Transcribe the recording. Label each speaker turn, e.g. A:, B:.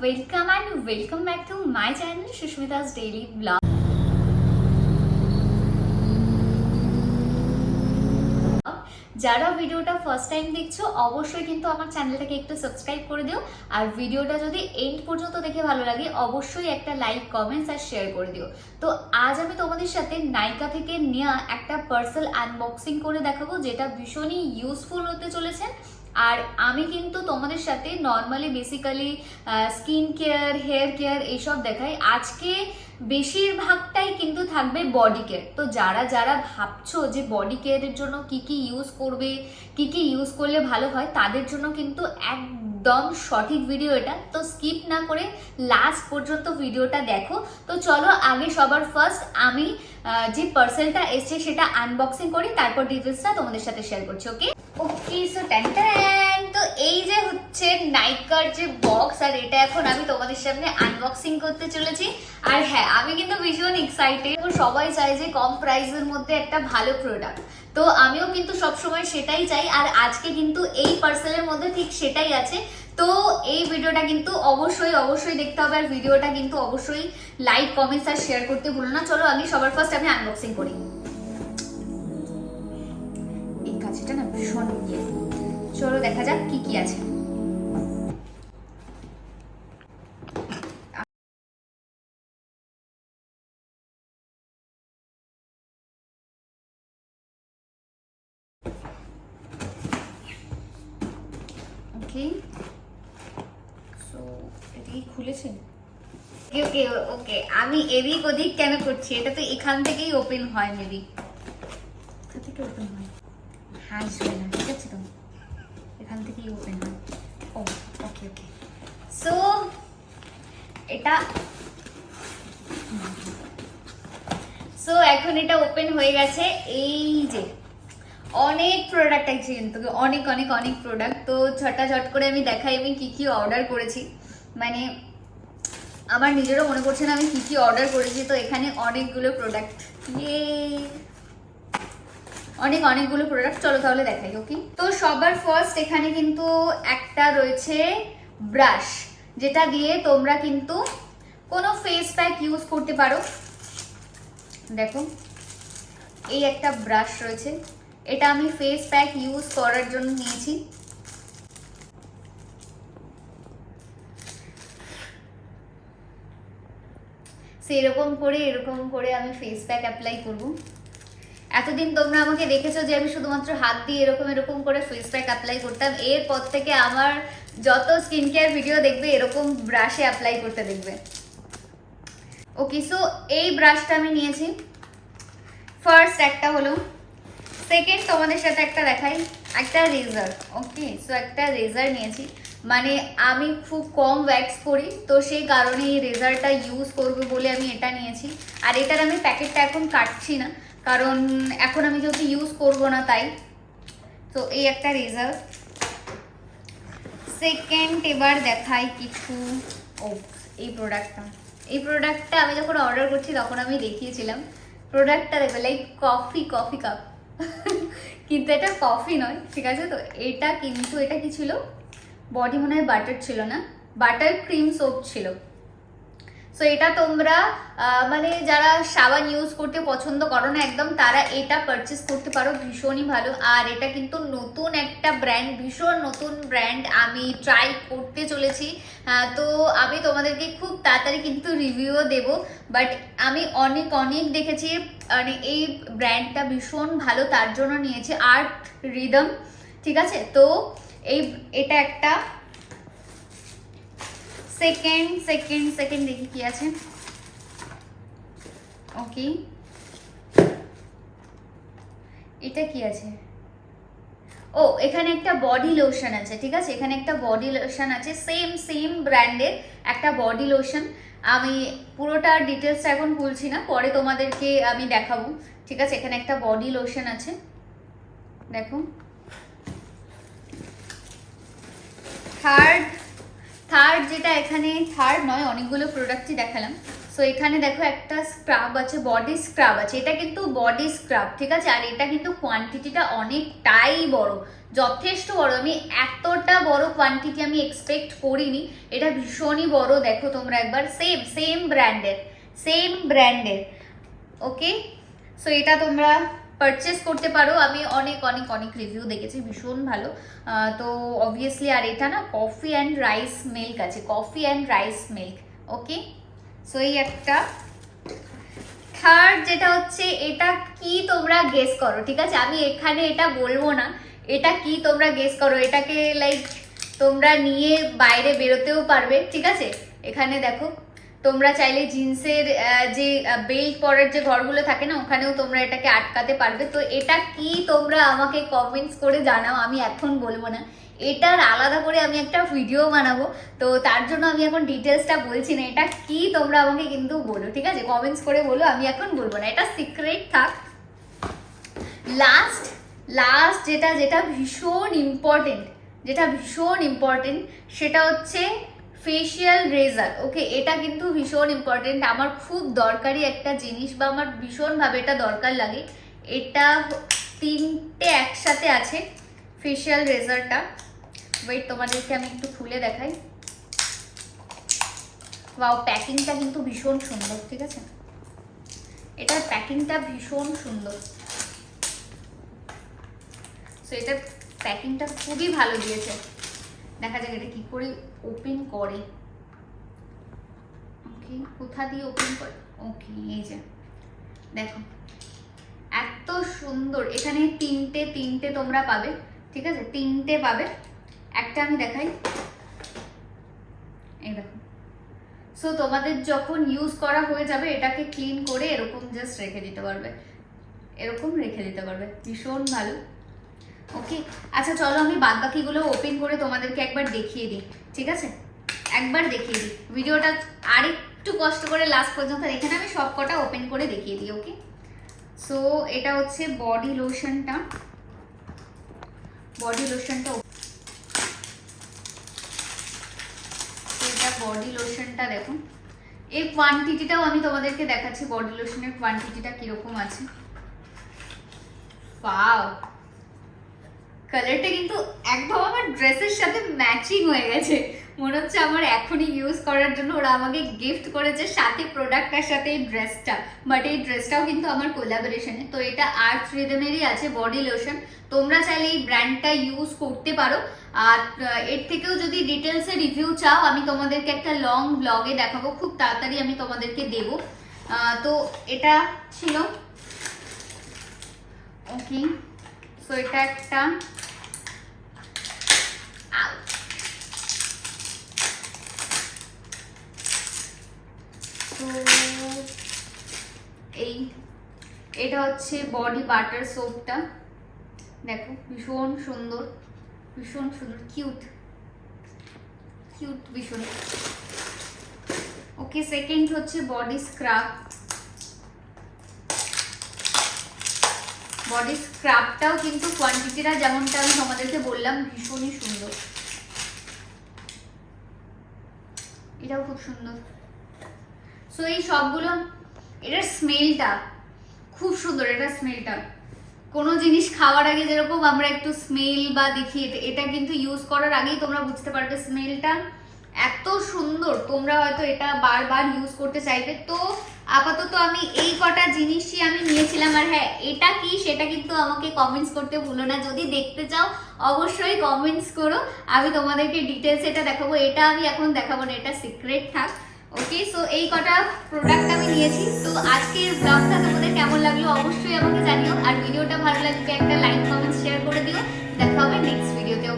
A: Welcome and welcome back to my channel Susmita's daily vlog যারা ভিডিওটা first time দেখছ, অবশ্যই কিন্তু আমার চ্যানেলটাকে একটু সাবস্ক্রাইব করে দিও। আর ভিডিওটা যদি এন্ড পর্যন্ত দেখে ভালো লাগে, অবশ্যই একটা লাইক কমেন্টস আর শেয়ার করে দিও। তো আজ আমি তোমাদের সাথে নাইকা থেকে নেওয়া একটা পার্সেল আনবক্সিং করে দেখাবো, যেটা ভীষণই ইউজফুল হতে চলেছে। আর আমি কিন্তু তোমাদের সাথে normally basically skin care hair care এইসব দেখাই। আজকে বেশিরভাগটাই কিন্তু থাকবে বডি কেয়ার তো যারা যারা ভাবছ যে বডি কেয়ারের জন্য কি কি ইউজ করবে, কি কি ইউজ করলে ভালো হয়, তাদের জন্য কিন্তু একদম সঠিক ভিডিও এটা। তো স্কিপ না করে লাস্ট পর্যন্ত ভিডিওটা দেখো। তো চলো আগে সবার ফার্স্ট আমি যে পার্সেলটা এসছে সেটা আনবক্সিং করি, তারপর ডিটেলসটা তোমাদের সাথে শেয়ার করছি ওকে ওকে সো ট্যান তো এই যে হচ্ছে নাইকার যে বক্স আর এটা এখন আমি তোমাদের সামনে আনবক্সিং করতে চলেছি। আর হ্যাঁ আমি কিন্তু ভীষণ এক্সাইটেড সবাই চায় যে কম প্রাইসের মধ্যে একটা ভালো প্রোডাক্ট তো আমিও কিন্তু সবসময় সেটাই চাই। আর আজকে কিন্তু এই পার্সেলের মধ্যে ঠিক সেটাই আছে। তো এই ভিডিওটা কিন্তু অবশ্যই অবশ্যই দেখতে হবে। আর ভিডিওটা কিন্তু অবশ্যই লাইক কমেন্টস আর শেয়ার করতে ভুলো না। চলো, আমি সবার ফার্স্ট আমি আনবক্সিং করি। এই না ভীষণ ইয়ে। চলো দেখা যাক কি কি আছে। ওকে এটা কি খুলেছে? ওকে আমি এদিক ওদিক কেন করছি? এটা তো এখান থেকেই ওপেন হয় মেবি কোথা থেকে ওপেন হয়? হাসবে না ঠিক আছে তো? এখান থেকেই ওপেন হয়। ও ওকে ওকে সো এটা সো এখন এটা ওপেন হয়ে গেছে। এই যে, অনেক প্রোডাক্ট আছে কিন্তু অনেক অনেক অনেক প্রোডাক্ট তো ঝটাঝট করে আমি দেখাই আমি কি কি অর্ডার করেছি। মানে আমার নিজেরও মনে পড়ছে না আমি কি কি অর্ডার করেছি। তো এখানে অনেকগুলো প্রোডাক্ট ইয়ে অনেক, অনেকগুলো প্রোডাক্ট চলো তাহলে দেখাই ওকে তো সবার ফার্স্ট এখানে কিন্তু একটা রয়েছে ব্রাশ যেটা দিয়ে তোমরা কিন্তু কোনো ফেস প্যাক ইউজ করতে পারো। দেখো, এই একটা ব্রাশ রয়েছে। এটা আমি ফেস প্যাক ইউজ করার জন্য নিয়েছি। সেরকম করে, এরকম করে আমি ফেস প্যাক অ্যাপ্লাই করব। এতদিন তোমরা আমাকে দেখেছ যে আমি শুধুমাত্র হাত দিয়ে এরকম এরকম করে ফেস প্যাক অ্যাপ্লাই করতাম। এরপর থেকে আমার যত স্কিন কেয়ার ভিডিও দেখবে, এরকম ব্রাশে অ্যাপ্লাই করতে দেখবে। ওকে সো এই ব্রাশটা আমি নিয়েছি। ফার্স্ট একটা হলো। সেকেন্ড তোমাদের সাথে একটা দেখাই। একটা রেজার ওকে সো একটা রেজার নিয়েছি। মানে আমি খুব কম ওয়্যাক্স করি, তো সেই কারণে এই রেজারটা ইউজ করব বলে আমি এটা নিয়েছি। আর এটার আমি প্যাকেটটা এখন কাটছি না। কারণ এখন আমি যেহেতু ইউজ করব না তাই, তো এই একটা রেজার সেকেন্ড এবার দেখাই কিছু, ও, এই প্রোডাক্টটা এই প্রোডাক্টটা আমি যখন অর্ডার করছি তখন আমি দেখিয়েছিলাম। প্রোডাক্টটা দেখবে লাইক কফি কফি কাপ কিন্তু এটা কফি নয়, ঠিক আছে তো? এটা কিন্তু, এটা কি ছিল? বডি মনে হয় বাটার ছিল না? বাটার ক্রিম সোপ ছিল। সো এটা তোমরা মানে যারা সাবান ইউজ করতে পছন্দ করো না একদম, তারা এটা পারচেস করতে পারো, ভীষণই ভালো। আর এটা কিন্তু নতুন একটা ব্র্যান্ড ভীষণ নতুন ব্র্যান্ড আমি ট্রাই করতে চলেছি। তো আমি তোমাদেরকে খুব তাড়াতাড়ি কিন্তু রিভিউও দেব। বাট আমি অনেক অনেক দেখেছি মানে এই ব্র্যান্ডটা ভীষণ ভালো, তার জন্য নিয়েছি আর্ট রিদম ঠিক আছে? তো এই, এটা একটা সেকেন্ড সেকেন্ড সেকেন্ড দেখি কি আছে। ওকে এটা কি আছে? ও, এখানে একটা বডি লোশন আছে, ঠিক আছে? এখানে একটা বডি লোশন আছে সেম সেম ব্র্যান্ডের একটা বডি লোশন আমি পুরোটা ডিটেলসটা এখন বলছি না, পরে তোমাদেরকে আমি দেখাবো। ঠিক আছে? এখানে একটা বডি লোশন আছে। দেখো। থার্ড যেটা এখানে থার্ড নয়, অনেকগুলো প্রোডাক্টই দেখালাম। সো এখানে দেখো একটা স্ক্রাব আছে বডি স্ক্রাব আছে। এটা কিন্তু বডি স্ক্রাব ঠিক আছে? আর এটা কিন্তু কোয়ান্টিটিটা অনেকটাই বড়। যথেষ্ট বড়। আমি এতটা বড় কোয়ান্টিটি আমি এক্সপেক্ট করিনি। এটা ভীষণই বড়, দেখো তোমরা একবার। সেম সেম ব্র্যান্ডের সেম ব্র্যান্ডের ওকে সো এটা তোমরা পারচেস করতে পারো। আমি অনেক অনেক অনেক রিভিউ দেখেছি, ভীষণ ভালো। তো অবভিয়াসলি আর এটা না কফি অ্যান্ড রাইস মিল্ক আছে। Coffee and rice milk okay so এই একটা। থার্ড যেটা হচ্ছে, এটা কি তোমরা গেস করো, ঠিক আছে? আমি এখানে এটা বলব না। এটা কি তোমরা গেস করো? এটাকে লাইক তোমরা নিয়ে বাইরে বেরোতেও পারবে, ঠিক আছে? এখানে দেখো। তোমরা চাইলে জিন্সের যে বেল্ট পরের যে ঘরগুলো থাকে না, ওখানেও তোমরা এটাকে আটকাতে পারবে। তো এটা কি তোমরা আমাকে কমেন্টস করে জানাও, আমি এখন বলব না। এটার আলাদা করে আমি একটা ভিডিও বানাবো। তো তার জন্য আমি এখন ডিটেলসটা বলছি না, এটা কি তোমরা আমাকে কিন্তু বলো, ঠিক আছে? কমেন্টস করে বলো, আমি এখন বলব না, এটা সিক্রেট থাক। লাস্ট লাস্ট যেটা যেটা ভীষণ ইম্পর্টেন্ট যেটা ভীষণ ইম্পর্টেন্ট সেটা হচ্ছে ফেশিয়াল রেজার ওকে এটা কিন্তু ভীষণ ইম্পর্টেন্ট আমার খুব দরকারি একটা জিনিস বা আমার ভীষণভাবে এটা দরকার লাগে। এটা তিনটে একসাথে আছে ফেশিয়াল রেজারটা ওয়েট তোমাদেরকে আমি একটু খুলে দেখাই। ওয়াও প্যাকিংটা কিন্তু ভীষণ সুন্দর, ঠিক আছে? এটার প্যাকিংটা ভীষণ সুন্দর। সো এটা প্যাকিংটা খুবই ভালো দিয়েছে। দেখা যাক এটা কী করে। ওপেন করে। ওকে কোথা দিয়ে ওপেন করে? ওকে এই যে। দেখো, এত সুন্দর। এখানে তিনটে তিনটে তোমরা পাবে, ঠিক আছে? তিনটে পাবে। একটা আমি দেখাই। এই দেখো। সো তোমাদের যখন ইউজ করা হয়ে যাবে, এটাকে ক্লিন করে এরকম জাস্ট রেখে দিতে পারবে। এরকম রেখে দিতে পারবে। ভীষণ ভালো। ওকে আচ্ছা চলো আমি বাদ বাকিগুলো ওপেন করে তোমাদেরকে একবার দেখিয়ে দিই, ঠিক আছে? একবার দেখিয়ে দিই। ভিডিওটা আরেকটু কষ্ট করে লাস্ট পর্যন্ত এখানে আমি সব কটা ওপেন করে দেখিয়ে দিই, ওকে? সো এটা হচ্ছে বডি লোশনটা বডি লোশনটা এটা বডি লোশনটা দেখুন। এই কোয়ান্টিটিটাও আমি তোমাদেরকে দেখাচ্ছি বডি লোশনের কোয়ান্টিটিটা কীরকম আছে। ওয়াও কালারটা কিন্তু একদম আমার ড্রেসের সাথে ম্যাচিং হয়ে গেছে। মনে হচ্ছে আমার এখনই ইউজ করার জন্য ওরা আমাকে গিফট করেছে সাথে প্রোডাক্টটার সাথে এই ড্রেসটা বাট এই ড্রেসটাও কিন্তু আমার কোলাবোরেশনে তো এটা আর্ট রিদমেরই আছে বডি লোশন তোমরা চাইলে এই ব্র্যান্ডটা ইউজ করতে পারো। আর এর থেকেও যদি ডিটেলসে রিভিউ চাও, আমি তোমাদেরকে একটা লং ব্লগে দেখাবো। খুব তাড়াতাড়ি আমি তোমাদেরকে দেবো। তো এটা ছিল। ওকে সো এটা একটা তো এই, এটা হচ্ছে বডি বাটার সোপটা দেখো, ভীষণ সুন্দর ভীষণ সুন্দর কিউট কিউট ভীষণ। ওকে সেকেন্ড হচ্ছে বডি স্ক্রাব বডি স্ক্রাবটাও কিন্তু কোয়ান্টিটিটা যেমনটা আমি তোমাদেরকে বললাম, ভীষণই সুন্দর। এটাও খুব সুন্দর। সো এই সবগুলো, এটার স্মেলটা খুব সুন্দর এটা স্মেলটা কোনো জিনিস খাওয়ার আগে যেরকম আমরা একটু স্মেল বা দেখি, এটা- কিন্তু ইউজ করার আগেই তোমরা বুঝতে পারবে স্মেলটা এত সুন্দর, তোমরা হয়তো এটা বারবার ইউজ করতে চাইবে। তো, আপাতত আমি এই কটা জিনিসই আমি নিয়েছিলাম, আর হ্যাঁ এটা কি সেটা কিন্তু আমাকে কমেন্টস করতে ভুলো না। যদি দেখতে চাও, অবশ্যই কমেন্টস করো। আমি তোমাদেরকে ডিটেলস এটা দেখাবো। এটা আমি এখন দেখাবো না, এটা সিক্রেট থাক। ওকে সো এই কটা প্রোডাক্ট আমি নিয়েছি। তো আজকের ব্লগটা তোমাদের কেমন লাগল অবশ্যই আমাকে জানিও। আর ভিডিওটা ভালো লাগলে একটা লাইক কমেন্ট শেয়ার করে দিও। দেখা হবে নেক্সট ভিডিওতে